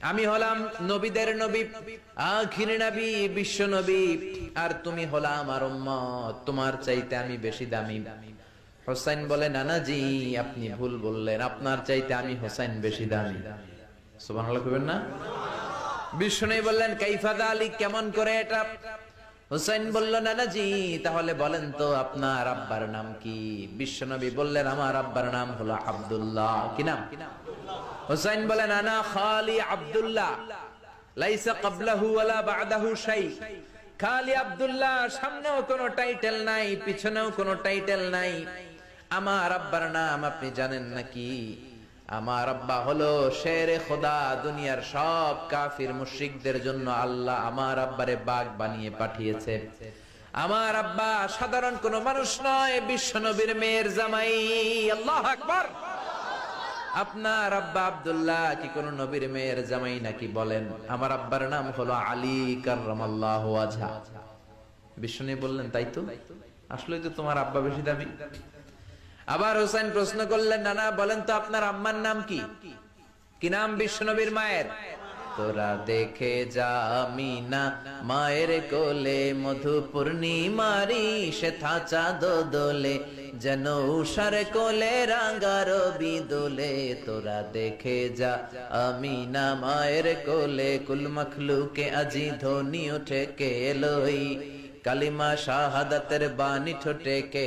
আমি হলাম নবীদের নবী, আখির নবী, বিশ্ব নবী। আর তুমি হলা আমার উম্মত, তোমার চাইতে আমি বেশি দামি। হোসাইন বলে নানাজি আপনি ভুল বললেন, আপনার চাইতে আমি হোসাইন বেশি দামি। সুবহানাল্লাহ কইবেন না? বিষ্ণু বললেন কাইফাদা আলী কেমন করে এটা? হুসাইন বলল নানাজি তাহলে বলেন তো, আপনার আব্বার নাম কি? বিশ্বনবী বললেন, আমার আব্বার নাম হলো আব্দুল্লাহ। কি নাম? হুসাইন বলেন আনা খালি আব্দুল্লাহ, লাইসা ক্বাবলাহু ওয়ালা বা'দাহু শাই। খালি আব্দুল্লাহ, সামনেও কোনো টাইটেল নাই, পিছনেও কোনো টাইটেল নাই। আমার আব্বার নাম আপনি জানেন নাকি? আমার আব্বা হলো শেরে খোদা, দুনিয়ার সব কাফির মুশরিকদের জন্য আল্লাহ আমার আব্বারে বাঘ বানিয়ে পাঠিয়েছে। আমার আব্বা সাধারণ কোন মানুষ নয় বিশ্ব নবীর মেয়ের জামাই। আল্লাহ আকবার। আপনার আব্বা আবদুল্লাহ কি কোন নবীর মেয়ের জামাই নাকি বলেন? আমার আব্বার নাম হলো আলী কার্লাহ বিষ্ণু বললেন, তাই তো? আসলে তো তোমার আব্বা বেশি দামি। আবার হোসেন প্রশ্ন করলেন, নানা, বলেন তো আপনার আম্মার নাম কি? কি নাম বিশ্বনবীর মায়ের? তোরা দেখে যা মিনা, মায়ের কোলে মধু পূর্ণিমারি সে থাচা দোলে, যেন উষার কোলে রাঙ্গার বিদোলে, তোরা দেখে যা আমিনা, মায়ের কোলে কুল মখলুকে আজি ধ্বনি উঠে কে কালিমা শাহাদাতের বাণী ঠোঁটে কে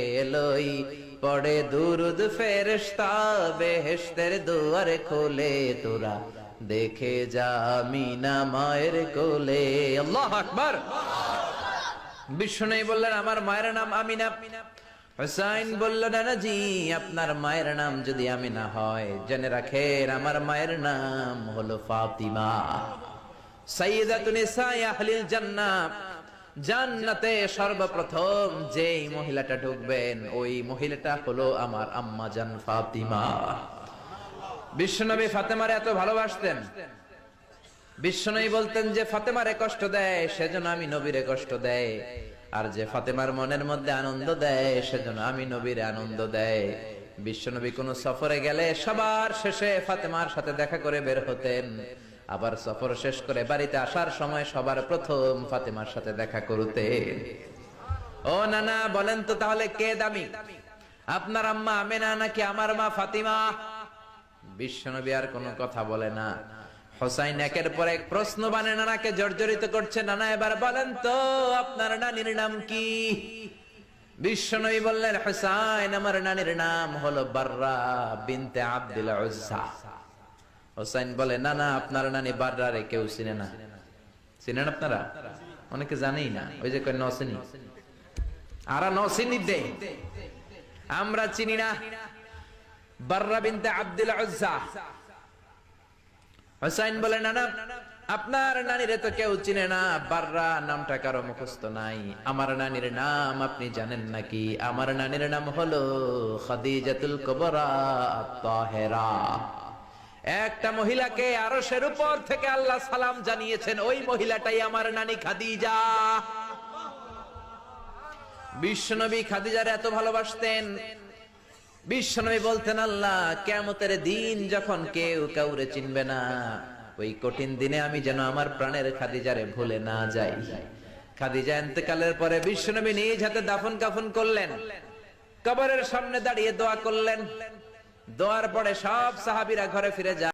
পড়ে দুরুদ ফেরেশতা, বেহেশতের দুয়ারে খোলে, তোরা দেখে যা আমিনা মায়ের কোলে। আল্লাহ আকবার। বিষ্ণু বললেন, আমার মায়ের নাম আমিনা। হুসাইন বলল নানা জি আপনার মায়ের নাম যদি আমিনা হয়, জেনে রাখেন আমার মায়ের নাম হলো ফাতিমা। জান্নাতে সর্বপ্রথম যেই মহিলাটা ঢুকবেন, ওই মহিলাটা হলো আমার আম্মা জান ফাতিমা। বিশ্বনবী ফাতেমারে এত ভালোবাসতেন। বিশ্বনবী বলতেন যে ফাতেমারে কষ্ট দেয়, সেজন্য আমি নবীরে কষ্ট দেয়। আর যে ফাতেমার মনের মধ্যে আনন্দ দেয়, সেজন্য আমি নবীরে আনন্দ দেয়। বিশ্বনবী কোন সফরে গেলে সবার শেষে ফাতেমার সাথে দেখা করে বের হতেন। আবার সফর শেষ করে বাড়িতে আসার সময় সবার প্রথম ফাতেমার সাথে দেখা করতেন। ও নানা, বলেন তো তাহলে কে দামি? আপনার আম্মা আমেনা নাকি আমার মা ফাতিমা? বিশ্বনবী আর কোনো কথা বলে না। হোসাইন একের পর এক প্রশ্ন বানে, নানাকে জর্জরিত করছে। নানা এবার বলেন তো, আপনার নানির নাম কি? বিশ্বনবী বললেন, হোসাইন, আমার নানির নাম হলো বাররা বিনতে আব্দুল উজ্জা। হোসাইন বলে, না না, আপনার নানি বাররা রে, কেউ চিনে না। চিনেন আপনারা? অনেকে জানেই না। ওই যে কয় নসিনি আরা নসিনি দে আমরা চিনি না। আপনার তো কেউ চিনে না নামটা কারও মুখস্থ নাই। আমার নাম আপনি জানেন নাকি? আমার নাম হলো খাদিজাতুল কুবরা একটা মহিলাকে আরশের উপর থেকে আল্লাহ সালাম জানিয়েছেন, ওই মহিলাটাই আমার নানি খাদিজা। বিশ্বনবী খাদিজার এত ভালোবাসতেন বিশ্বনবী বলতেন, আল্লাহ কেমতের দিন যখন কেউ কাউরে চিনবে না, ওই কঠিন দিনে আমি যেন আমার প্রাণের খাদিজারে ভুলে না যাই। খাদিজা এতেকালের পরে বিশ্বনবী নিজ হাতে দাফন কাফন করলেন, কবরের সামনে দাঁড়িয়ে দোয়া করলেন। দোয়ার পরে সব সাহাবিরা ঘরে ফিরে যায়